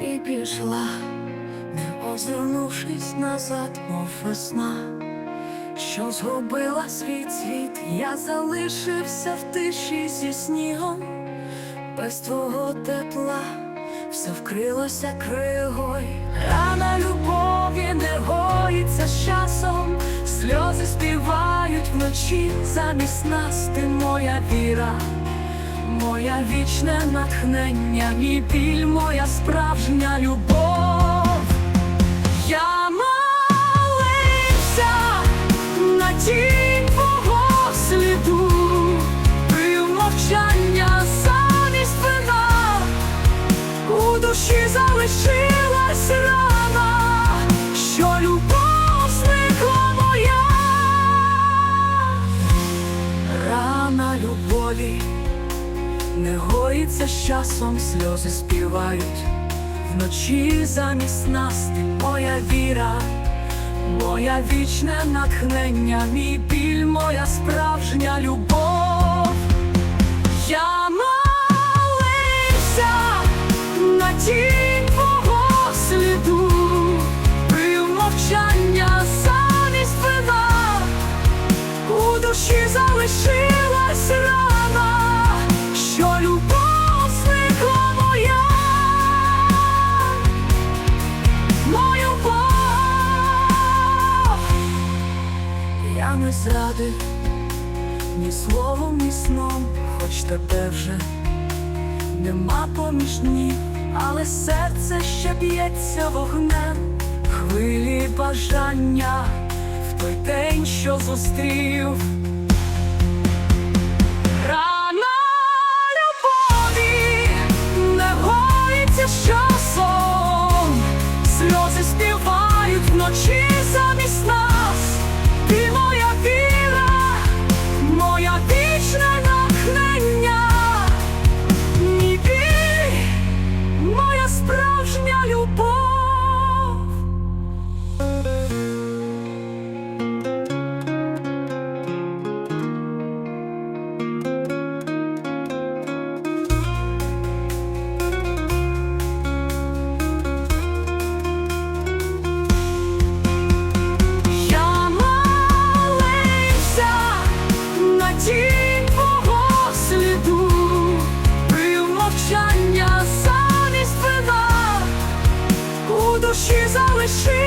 і пішла, не озирнувшись назад, мов весна, що згубила свій цвіт, я залишився в тиші зі снігом, без твого тепла все вкрилося кригою. Рана любові не гоїться з часом, сльози співають вночі замість нас ти моя віра. Моя вічне натхнення, мій біль, моя справжня любов. Я молився на тінь твого сліду, пив замість вина, у душі залишилась рана, що любов зникла рана любові не гоїться з часом, сльози співають вночі замість нас ти моя віра, моя вічне натхнення, мій біль, моя справжня любов. Я молився на тінь твого сліду, мовчання замість вина, у душі залишилась не зрадив ні словом, ні сном, хоч тебе вже нема поміж днів, але серце ще б'ється вогнем, хвилі бажання в той день, що зустрів. she's always true.